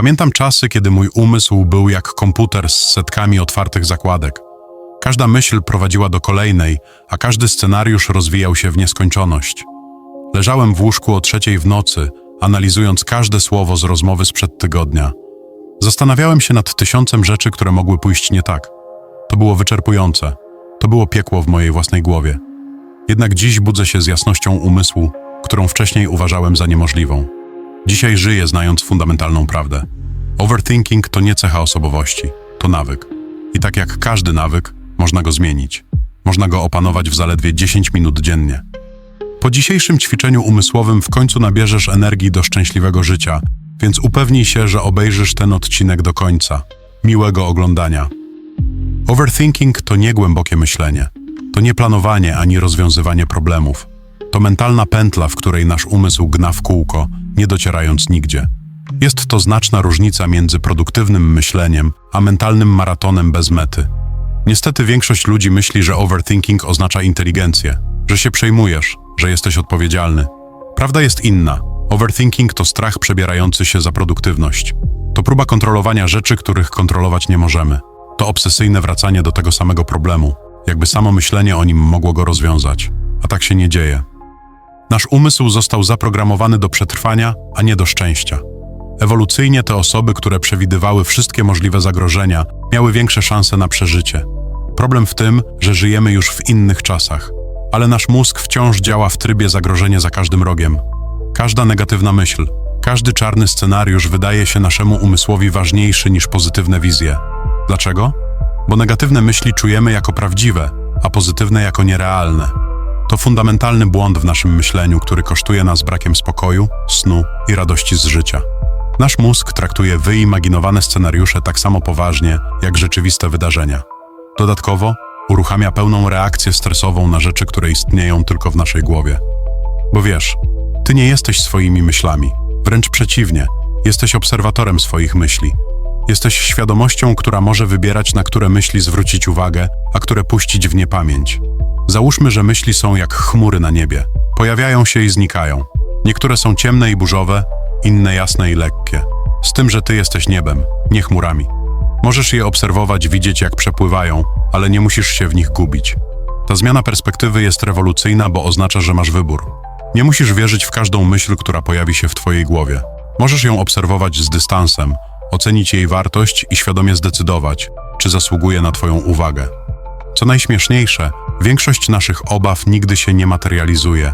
Pamiętam czasy, kiedy mój umysł był jak komputer z setkami otwartych zakładek. Każda myśl prowadziła do kolejnej, a każdy scenariusz rozwijał się w nieskończoność. Leżałem w łóżku o trzeciej w nocy, analizując każde słowo z rozmowy sprzed tygodnia. Zastanawiałem się nad tysiącem rzeczy, które mogły pójść nie tak. To było wyczerpujące. To było piekło w mojej własnej głowie. Jednak dziś budzę się z jasnością umysłu, którą wcześniej uważałem za niemożliwą. Dzisiaj żyję znając fundamentalną prawdę. Overthinking to nie cecha osobowości, to nawyk. I tak jak każdy nawyk, można go zmienić. Można go opanować w zaledwie 10 minut dziennie. Po dzisiejszym ćwiczeniu umysłowym w końcu nabierzesz energii do szczęśliwego życia, więc upewnij się, że obejrzysz ten odcinek do końca. Miłego oglądania. Overthinking to nie głębokie myślenie. To nie planowanie ani rozwiązywanie problemów. To mentalna pętla, w której nasz umysł gna w kółko, nie docierając nigdzie. Jest to znaczna różnica między produktywnym myśleniem a mentalnym maratonem bez mety. Niestety większość ludzi myśli, że overthinking oznacza inteligencję, że się przejmujesz, że jesteś odpowiedzialny. Prawda jest inna. Overthinking to strach przebierający się za produktywność. To próba kontrolowania rzeczy, których kontrolować nie możemy. To obsesyjne wracanie do tego samego problemu, jakby samo myślenie o nim mogło go rozwiązać. A tak się nie dzieje. Nasz umysł został zaprogramowany do przetrwania, a nie do szczęścia. Ewolucyjnie te osoby, które przewidywały wszystkie możliwe zagrożenia, miały większe szanse na przeżycie. Problem w tym, że żyjemy już w innych czasach, ale nasz mózg wciąż działa w trybie zagrożenie za każdym rogiem. Każda negatywna myśl, każdy czarny scenariusz wydaje się naszemu umysłowi ważniejszy niż pozytywne wizje. Dlaczego? Bo negatywne myśli czujemy jako prawdziwe, a pozytywne jako nierealne. To fundamentalny błąd w naszym myśleniu, który kosztuje nas brakiem spokoju, snu i radości z życia. Nasz mózg traktuje wyimaginowane scenariusze tak samo poważnie jak rzeczywiste wydarzenia. Dodatkowo uruchamia pełną reakcję stresową na rzeczy, które istnieją tylko w naszej głowie. Bo wiesz, ty nie jesteś swoimi myślami, wręcz przeciwnie, jesteś obserwatorem swoich myśli. Jesteś świadomością, która może wybierać, na które myśli zwrócić uwagę, a które puścić w niepamięć. Załóżmy, że myśli są jak chmury na niebie. Pojawiają się i znikają. Niektóre są ciemne i burzowe, inne jasne i lekkie. Z tym, że ty jesteś niebem, nie chmurami. Możesz je obserwować, widzieć jak przepływają, ale nie musisz się w nich gubić. Ta zmiana perspektywy jest rewolucyjna, bo oznacza, że masz wybór. Nie musisz wierzyć w każdą myśl, która pojawi się w twojej głowie. Możesz ją obserwować z dystansem, ocenić jej wartość i świadomie zdecydować, czy zasługuje na twoją uwagę. Co najśmieszniejsze, większość naszych obaw nigdy się nie materializuje.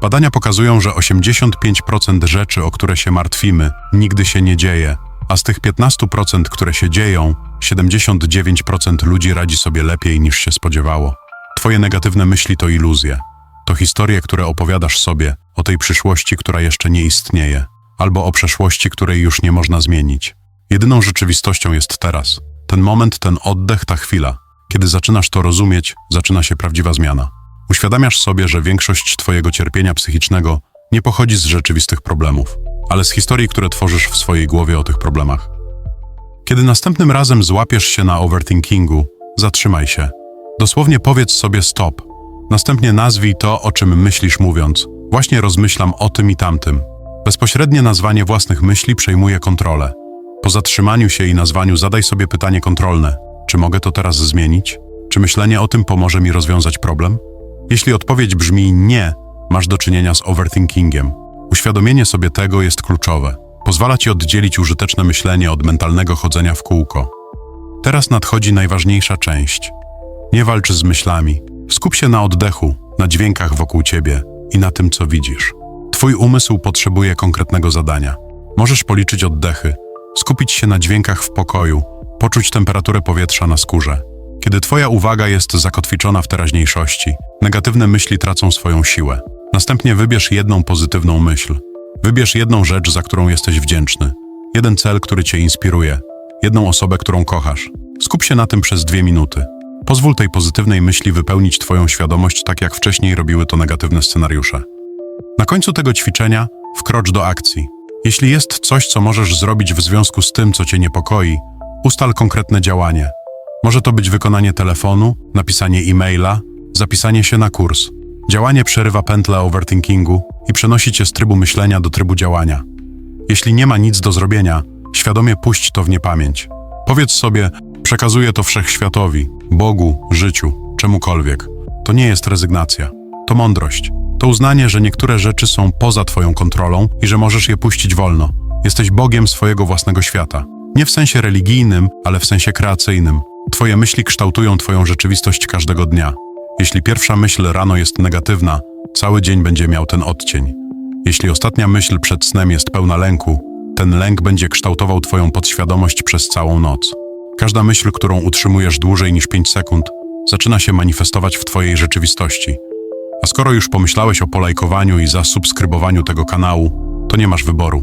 Badania pokazują, że 85% rzeczy, o które się martwimy, nigdy się nie dzieje, a z tych 15%, które się dzieją, 79% ludzi radzi sobie lepiej niż się spodziewało. Twoje negatywne myśli to iluzje. To historie, które opowiadasz sobie o tej przyszłości, która jeszcze nie istnieje, albo o przeszłości, której już nie można zmienić. Jedyną rzeczywistością jest teraz. Ten moment, ten oddech, ta chwila. Kiedy zaczynasz to rozumieć, zaczyna się prawdziwa zmiana. Uświadamiasz sobie, że większość Twojego cierpienia psychicznego nie pochodzi z rzeczywistych problemów, ale z historii, które tworzysz w swojej głowie o tych problemach. Kiedy następnym razem złapiesz się na overthinkingu, zatrzymaj się. Dosłownie powiedz sobie stop. Następnie nazwij to, o czym myślisz mówiąc. Właśnie rozmyślam o tym i tamtym. Bezpośrednie nazwanie własnych myśli przejmuje kontrolę. Po zatrzymaniu się i nazwaniu zadaj sobie pytanie kontrolne. Czy mogę to teraz zmienić? Czy myślenie o tym pomoże mi rozwiązać problem? Jeśli odpowiedź brzmi nie, masz do czynienia z overthinkingiem. Uświadomienie sobie tego jest kluczowe. Pozwala ci oddzielić użyteczne myślenie od mentalnego chodzenia w kółko. Teraz nadchodzi najważniejsza część. Nie walcz z myślami. Skup się na oddechu, na dźwiękach wokół ciebie i na tym, co widzisz. Twój umysł potrzebuje konkretnego zadania. Możesz policzyć oddechy, skupić się na dźwiękach w pokoju, poczuć temperaturę powietrza na skórze. Kiedy Twoja uwaga jest zakotwiczona w teraźniejszości, negatywne myśli tracą swoją siłę. Następnie wybierz jedną pozytywną myśl. Wybierz jedną rzecz, za którą jesteś wdzięczny. Jeden cel, który Cię inspiruje. Jedną osobę, którą kochasz. Skup się na tym przez dwie minuty. Pozwól tej pozytywnej myśli wypełnić Twoją świadomość tak, jak wcześniej robiły to negatywne scenariusze. Na końcu tego ćwiczenia wkrocz do akcji. Jeśli jest coś, co możesz zrobić w związku z tym, co Cię niepokoi, ustal konkretne działanie. Może to być wykonanie telefonu, napisanie e-maila, zapisanie się na kurs. Działanie przerywa pętlę overthinkingu i przenosi cię z trybu myślenia do trybu działania. Jeśli nie ma nic do zrobienia, Świadomie puść to w niepamięć. Powiedz sobie, przekazuję to wszechświatowi, Bogu, życiu, czemukolwiek. To nie jest rezygnacja, to mądrość. To uznanie, że niektóre rzeczy są poza Twoją kontrolą i że możesz je puścić wolno. Jesteś Bogiem swojego własnego świata. Nie w sensie religijnym, ale w sensie kreacyjnym. Twoje myśli kształtują Twoją rzeczywistość każdego dnia. Jeśli pierwsza myśl rano jest negatywna, cały dzień będzie miał ten odcień. Jeśli ostatnia myśl przed snem jest pełna lęku, ten lęk będzie kształtował Twoją podświadomość przez całą noc. Każda myśl, którą utrzymujesz dłużej niż 5 sekund, zaczyna się manifestować w Twojej rzeczywistości. A skoro już pomyślałeś o polajkowaniu i zasubskrybowaniu tego kanału, to nie masz wyboru.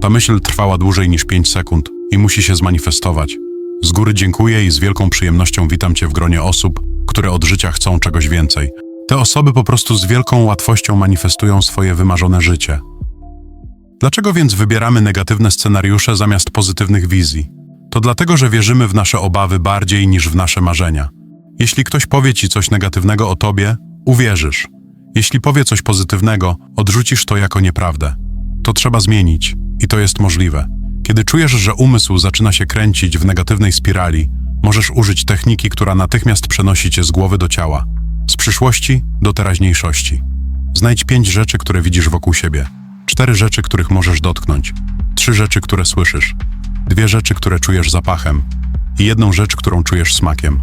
Ta myśl trwała dłużej niż 5 sekund i musi się zmanifestować. Z góry dziękuję i z wielką przyjemnością witam Cię w gronie osób, które od życia chcą czegoś więcej. Te osoby po prostu z wielką łatwością manifestują swoje wymarzone życie. Dlaczego więc wybieramy negatywne scenariusze zamiast pozytywnych wizji? To dlatego, że wierzymy w nasze obawy bardziej niż w nasze marzenia. Jeśli ktoś powie ci coś negatywnego o tobie, uwierzysz. Jeśli powie coś pozytywnego, odrzucisz to jako nieprawdę. To trzeba zmienić i to jest możliwe. Kiedy czujesz, że umysł zaczyna się kręcić w negatywnej spirali, możesz użyć techniki, która natychmiast przenosi cię z głowy do ciała, z przyszłości do teraźniejszości. Znajdź pięć rzeczy, które widzisz wokół siebie, cztery rzeczy, których możesz dotknąć, trzy rzeczy, które słyszysz, dwie rzeczy, które czujesz zapachem. I jedną rzecz, którą czujesz smakiem.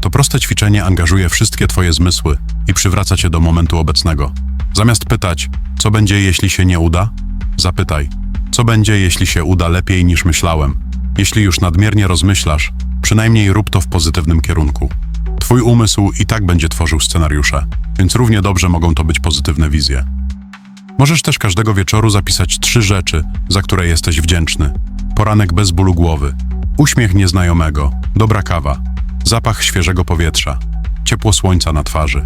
To proste ćwiczenie angażuje wszystkie Twoje zmysły i przywraca Cię do momentu obecnego. Zamiast pytać, co będzie, jeśli się nie uda, zapytaj, co będzie, jeśli się uda lepiej niż myślałem. Jeśli już nadmiernie rozmyślasz, przynajmniej rób to w pozytywnym kierunku. Twój umysł i tak będzie tworzył scenariusze, więc równie dobrze mogą to być pozytywne wizje. Możesz też każdego wieczoru zapisać trzy rzeczy, za które jesteś wdzięczny. Poranek bez bólu głowy, uśmiech nieznajomego, dobra kawa, zapach świeżego powietrza, ciepło słońca na twarzy.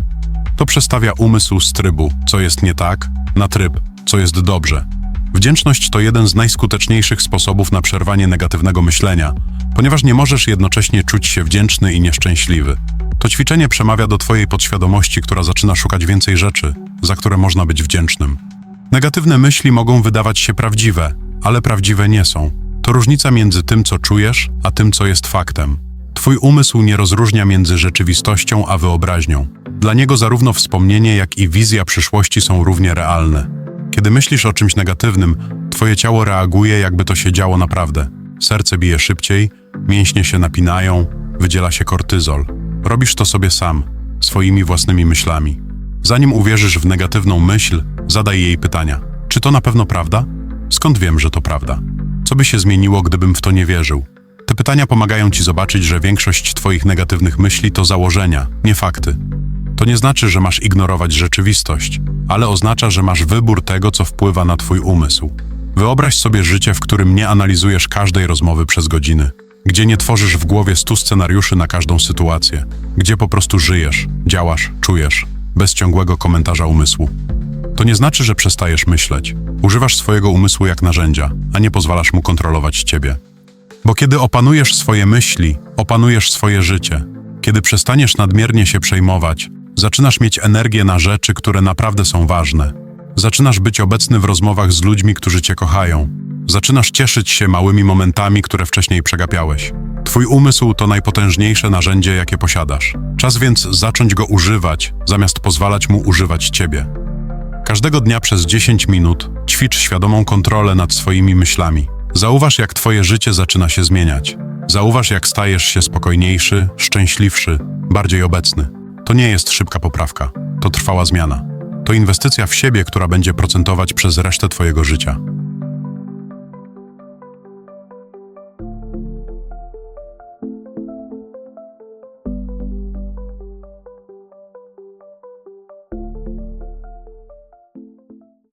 To przestawia umysł z trybu, co jest nie tak, na tryb, co jest dobrze. Wdzięczność to jeden z najskuteczniejszych sposobów na przerwanie negatywnego myślenia, ponieważ nie możesz jednocześnie czuć się wdzięczny i nieszczęśliwy. To ćwiczenie przemawia do Twojej podświadomości, która zaczyna szukać więcej rzeczy, za które można być wdzięcznym. Negatywne myśli mogą wydawać się prawdziwe, ale prawdziwe nie są. To różnica między tym, co czujesz, a tym, co jest faktem. Twój umysł nie rozróżnia między rzeczywistością a wyobraźnią. Dla niego zarówno wspomnienie, jak i wizja przyszłości są równie realne. Kiedy myślisz o czymś negatywnym, twoje ciało reaguje, jakby to się działo naprawdę. Serce bije szybciej, mięśnie się napinają, wydziela się kortyzol. Robisz to sobie sam, swoimi własnymi myślami. Zanim uwierzysz w negatywną myśl, zadaj jej pytania. Czy to na pewno prawda? Skąd wiem, że to prawda? Co by się zmieniło, gdybym w to nie wierzył? Te pytania pomagają ci zobaczyć, że większość twoich negatywnych myśli to założenia, nie fakty. To nie znaczy, że masz ignorować rzeczywistość, ale oznacza, że masz wybór tego, co wpływa na twój umysł. Wyobraź sobie życie, w którym nie analizujesz każdej rozmowy przez godziny, gdzie nie tworzysz w głowie stu scenariuszy na każdą sytuację, gdzie po prostu żyjesz, działasz, czujesz, bez ciągłego komentarza umysłu. To nie znaczy, że przestajesz myśleć. Używasz swojego umysłu jak narzędzia, a nie pozwalasz mu kontrolować ciebie. Bo kiedy opanujesz swoje myśli, opanujesz swoje życie. Kiedy przestaniesz nadmiernie się przejmować, zaczynasz mieć energię na rzeczy, które naprawdę są ważne. Zaczynasz być obecny w rozmowach z ludźmi, którzy cię kochają. Zaczynasz cieszyć się małymi momentami, które wcześniej przegapiałeś. Twój umysł to najpotężniejsze narzędzie, jakie posiadasz. Czas więc zacząć go używać, zamiast pozwalać mu używać ciebie. Każdego dnia przez 10 minut ćwicz świadomą kontrolę nad swoimi myślami. Zauważ, jak Twoje życie zaczyna się zmieniać. Zauważ, jak stajesz się spokojniejszy, szczęśliwszy, bardziej obecny. To nie jest szybka poprawka, to trwała zmiana. To inwestycja w siebie, która będzie procentować przez resztę Twojego życia.